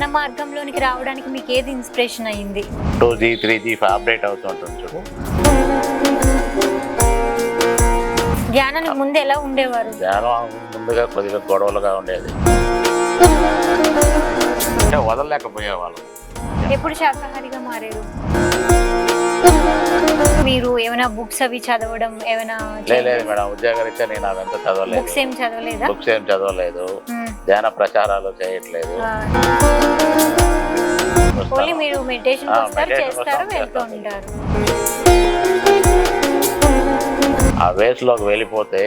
ధ్యాన మార్గంలోనికి రావడానికి మీకు ఏది ఇన్స్పిరేషన్ అయ్యింది? Two G three G update అవుతుంటుంది చూడు. ధ్యానానికి ముందు ఎలా ఉండేవారు? ధ్యానం ముందుగా కొద్దిగా గొడవలుగా ఉండేది. అంటే వదలలేకపోయేవాళ్ళం. ఎప్పుడు శాకాహారిగా మారారు? మీరు ఏమైనా బుక్స్ అవి చదవడం ఏమైనా లేదు మేడం. ఉద్యోగరీత్యా నేను అదంతా చదవలేదు. బుక్స్ ఏం చదవలేదా? బుక్స్ ఏం చదవలేదు. ధ్యాన ప్రచారాలు చేయట్లేదు. ఆ, ఓన్లీ మీరు మెడిటేషన్ ఆ, వస్తారు meditation చేస్తారు కోసం వెళ్తూ చేస్తాను. ఉంటారు. ఆ వేస్లోకి వెళ్ళిపోతే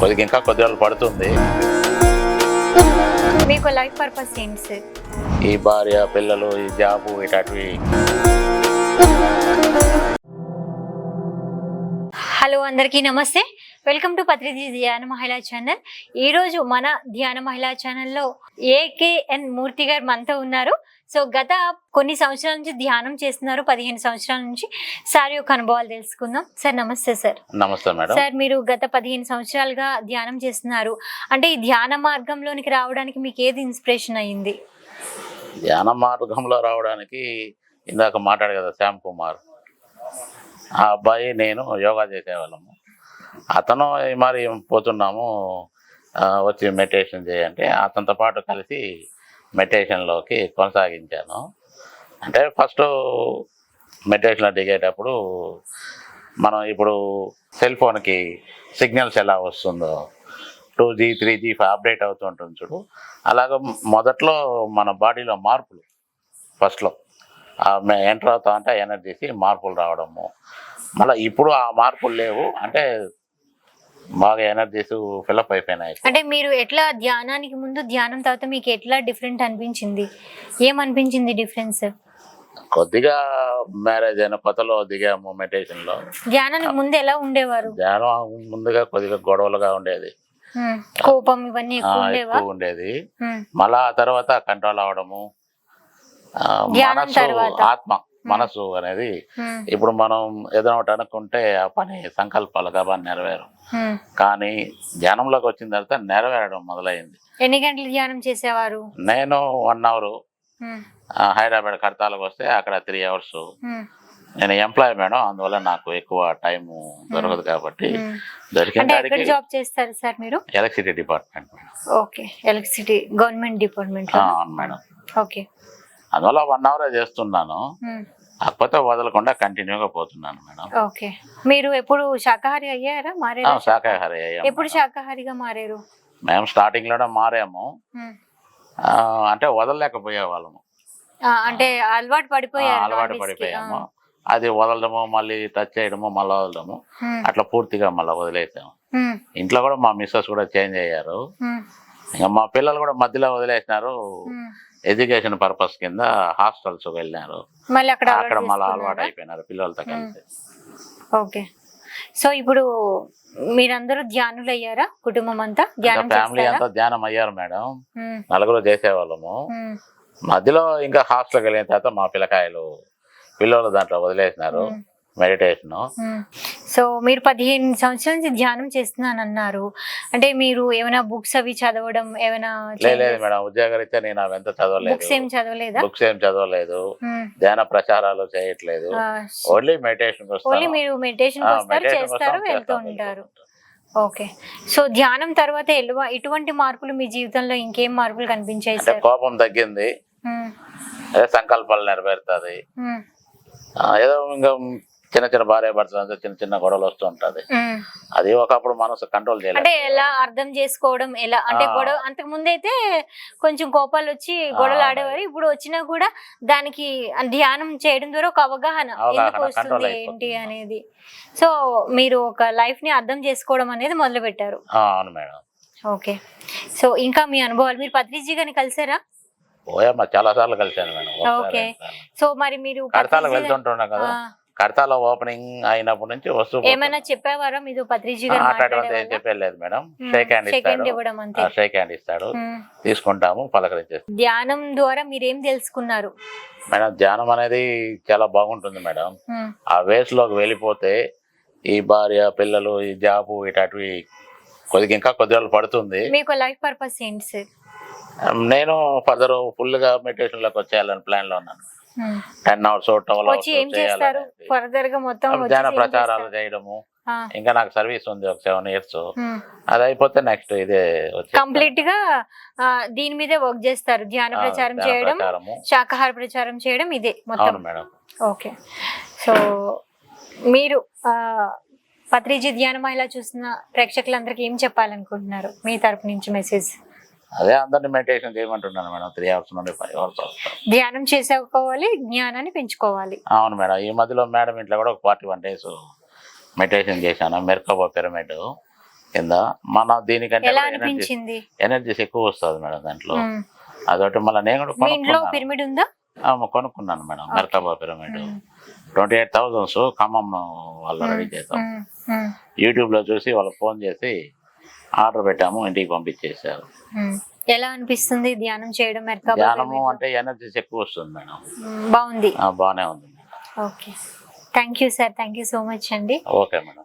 కొద్దిగా ఇంకా కొద్ది రోజులు పడుతుంది. మీకు లైఫ్ పర్పస్ ఏంటి సార్ ఈ భార్య పిల్లలు ఈ జాబు ఇటవి హలో అందరికీ నమస్తే. వెల్కమ్ టు పత్రిజీ ధ్యాన మహిళా ఛానల్. ఈరోజు మన ధ్యాన మహిళా ఛానల్లో ఏకేఎన్ మూర్తి గారు మనతో ఉన్నారు. సో గత కొన్ని సంవత్సరాల నుంచి ధ్యానం చేస్తున్నారు. పదిహేను సంవత్సరాల నుంచి సార్ యొక్క అనుభవాలు తెలుసుకుందాం. సార్ నమస్తే సార్. నమస్తే మేడం. సార్ మీరు గత పదిహేను సంవత్సరాలుగా ధ్యానం చేస్తున్నారు. అంటే ఈ ధ్యాన మార్గంలోనికి రావడానికి మీకు ఏది ఇన్స్పిరేషన్ అయ్యింది? ధ్యాన మార్గంలో రావడానికి ఇందాక మాట్లాడు కదా శ్యామ్ కుమార్. ఆ అబ్బాయి నేను యోగా చేసేవాళ్ళము. అతను మరి పోతున్నాము వచ్చి మెడిటేషన్ చేయంటే అతనితో పాటు కలిసి మెడిటేషన్లోకి కొనసాగించాను. అంటే ఫస్ట్ మెడిటేషన్లో దిగేటప్పుడు మనం ఇప్పుడు సెల్ ఫోన్కి సిగ్నల్స్ ఎలా వస్తుందో two G three G update అవుతుంటుంది చూడు. అలాగ మొదట్లో మన బాడీలో మార్పులు ఫస్ట్లో. ఎంటర్ అవుతా అంటే ఎనర్జీకి మార్పులు రావడము. మళ్ళీ ఇప్పుడు ఆ మార్పులు లేవు. అంటే బాగా ఎనర్జీస్ ఫిలప్ అయిపోయినాయి అంటే మీరు ఎట్లా ధ్యానానికి ముందు ధ్యానం తర్వాత మీకు ఎట్లా డిఫరెంట్ అనిపించింది? ఏమనిపించింది డిఫరెన్స్? కొద్దిగా మ్యారేజ్ అయిన కొత్తలో దిగాము మెడిటేషన్లో ధ్యానానికి ముందు ఎలా ఉండేవారు? ధ్యానం ముందుగా కొద్దిగా గొడవలుగా ఉండేది. కోపం ఇవన్నీ ఎక్కువ ఉండేది. మళ్ళా ఆ తర్వాత కంట్రోల్ అవడము మనసు. ఆత్మ మనసు అనేది ఇప్పుడు మనం ఏదైనా ఒకటి అనుకుంటే ఆ పని సంకల్పాలు కాబట్టి నెరవేరు. కానీ ధ్యానంలోకి వచ్చిన తర్వాత నెరవేరడం మొదలైంది. ఎన్ని గంటలు ధ్యానం చేసేవారు? నేను వన్ అవర్ హైదరాబాద్ కడతాలకు వస్తే అక్కడ త్రీ అవర్స్. నేను ఎంప్లాయ్ మేడం అందువల్ల నాకు ఎక్కువ టైం దొరకదు కాబట్టి. దొరికిన జాబ్ చేస్తారు సార్ మీరు? Electricity department okay electricity government department అవును మేడం. ఓకే. అందువల్ల వన్ అవర్ చేస్తున్నాను. ఉమ్, కాకపోతే వదలకుండా కంటిన్యూగా పోతున్నాను మేడం. ఓకే. మీరు ఎప్పుడు శాకాహారి అయ్యారా? మారారా? శాకాహారి అయ్యాం ఎప్పుడు శాకాహారిగా మారారు? మేము స్టార్టింగ్లోనే మారాము. ఆ, అంటే వదలలేకపోయే వాళ్ళము అంటే అలవాటు పడిపోయారు అలవాటు. పడిపోయాము. అది వదలడము మళ్ళీ టచ్ చేయడము మళ్ళీ వదలడము. ఉమ్, అట్లా పూర్తిగా మళ్ళీ వదిలేసాము. ఇంట్లో కూడా మా మిస్సెస్ కూడా చేంజ్ అయ్యారు. ఇంకా మా పిల్లలు కూడా మధ్యలో వదిలేసినారు. ఎడ్యుకేషన్ పర్పస్ కింద హాస్టల్స్ వెళ్ళినారు మళ్ళీ అక్కడ మళ్ళీ అలవాటు? అయిపోయినారు పిల్లలతో కలిసి. ఓకే. సో ఇప్పుడు మీరందరూ ధ్యానులు అయ్యారా కుటుంబం అంతా? ధ్యానం ఫ్యామిలీ అంతా ధ్యానం అయ్యారు మేడం నలుగురు చేసేవాళ్ళము. మధ్యలో ఇంకా హాస్టల్కి వెళ్ళిన తర్వాత మా పిల్లకాయలు పిల్లలు దాంట్లో వదిలేసినారు. మెడిటేషన్. సో మీరు పదిహేను సంవత్సరాల నుంచి ధ్యానం చేస్తున్నాను అన్నారు అంటే మీరు ఏమైనా బుక్స్ అవి చదవడం ఏమైనా లేదు మేడం. ఉద్యోగరీత్యా నేను అవంతా బుక్స్ ఏం చదవలేదు? చదవలేదా బుక్స్ ఏం చదవలేదు. ధ్యాన ప్రచారాలు చేయట్లేదు. ఓన్లీ మెడిటేషన్ ఓన్లీ మీరు మెడిటేషన్ చేస్తారు వెళ్తూ ఉంటారు. ఓకే. సో ధ్యానం తర్వాత ఎటువంటి మార్పులు మీ జీవితంలో ఇంకేం మార్పులు కనిపించాయి కోపం తగ్గింది. సంకల్పాలు నెరవేరుతుంది ఏదో ఇంకా చిన్న చిన్న భార్య భర్తలు అంతా చిన్న చిన్న గొడవలు వస్తూ ఉంటది. అది ఒకప్పుడు మనసు కంట్రోల్ అంటే చేయలేదు ఎలా అర్థం చేసుకోవడం ఎలా? అంటే. గొడవ అంతకు ముందు అయితే కొంచెం కోపాలు వచ్చి గొడవలు. ఆడేవారు. ఇప్పుడు వచ్చినా కూడా దానికి ధ్యానం చేయడం ద్వారా ఒక అవగాహన ఎందుకు వస్తుంది. ఏంటి అనేది. సో మీరు ఒక లైఫ్ని అర్థం చేసుకోవడం అనేది మొదలు పెట్టారు అవును మేడం. ఓకే. సో ఇంకా మీ అనుభవాలు మీరు పత్రిజీ గారిని కలిసారా? ఓయమ్మ చాలా సార్లు కలిసాను మేడం. ఓకే. సో మరి మీరు కడతాలకు పత్రిజీ గారి- వెళ్తుంటున్నాం కదా కడతాల ఓపెనింగ్ అయినప్పటి నుంచి వస్తూ ఏమైనా చెప్పేవారా? మీరు ఏం చెప్పలేదు మేడం. షేక్ హ్యాండ్ ఇస్తాడు. షేక్ హ్యాండ్ ఇస్తాడు. తీసుకుంటాము పలకరించేస్తాం. ధ్యానం ద్వారా మీరేం తెలుసుకున్నారు? మేడం ధ్యానం అనేది చాలా బాగుంటుంది మేడం. ఆ వేస్లోకి వెళ్ళిపోతే ఈ భార్య పిల్లలు ఈ జాబు ఇటవి కొద్దిగా ఇంకా కొద్ది రోజులు పడుతుంది. మీకు లైఫ్ పర్పస్ ఏంటి సార్? నేను ఫర్దర్ ఫుల్గా మెడిటేషన్లోకి వచ్చేయాలని ప్లాన్లో ఉన్నాను. టెన్ అవర్స్ ట్వెల్వ్ వచ్చి ఏం చేస్తారు? ఫర్దర్గా మొత్తం వచ్చేసి ధ్యాన ఏం ప్రచారాలు? చేయడము. ఇంకా నాకు సర్వీస్ ఉంది ఒక సెవెన్ ఇయర్స్ ఉమ్. అది అయిపోతే నెక్స్ట్ ఇదే. కంప్లీట్గా దీని మీదే వర్క్ చేస్తారు. ధ్యాన ప్రచారం చేయడం. శాకాహార ప్రచారం చేయడం ఇదే మొత్తం. ఓకే సో మీరు పత్రిజీ ధ్యాన మహిళ చూసిన ప్రేక్షకులందరికీ ఏం చెప్పాలనుకుంటున్నారు? మీ తరపు నుంచి మెసేజ్ అదే అందరిని మెడిటేషన్ చేయమంటున్నాను మేడం. త్రీ అవర్స్ నుండి ఫైవ్ అవర్స్ వస్తాను ధ్యానం చేసుకోవాలి జ్ఞానాన్ని పెంచుకోవాలి. అవును మేడం. ఈ మధ్యలో మేడం ఇంట్లో కూడా ఒక ఫార్టీ వన్ డేస్ మెడిటేషన్ చేశాను. మెర్కబో పిరమిడ్ కింద. మన దీనికంటే ఎనర్జీస్ ఎక్కువ వస్తుంది మేడం దాంట్లో. అదొకటి మళ్ళీ నేను కూడా పిరమిడ్ ఉందా? కొనుక్కున్నాను madam. Merkaba pyramid. Twenty eight thousands Khammam వాళ్ళు రెడీ చేసాం ఉమ్, ఉమ్, యూట్యూబ్లో చూసి వాళ్ళకి ఫోన్ చేసి ఆర్డర్ పెట్టాము ఇంటికి పంపించేసారు. ఎలా అనిపిస్తుంది ధ్యానం చేయడం ధ్యానము? అంటే ఎనర్జీస్ ఎక్కువ వస్తుంది మేడం. బాగుంది. బాగానే ఉంది okay. Thank you sir thank you so much అండి.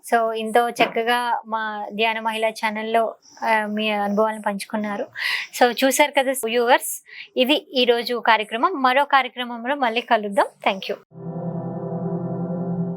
సో ఇంతో చక్కగా మా ధ్యాన మహిళా ఛానల్లో మీ అనుభవాలను పంచుకున్నారు. సో చూసారు కదా వ్యూవర్స్ ఇది ఈరోజు కార్యక్రమం. మరో కార్యక్రమంలో మళ్ళీ కలుద్దాం. Thank you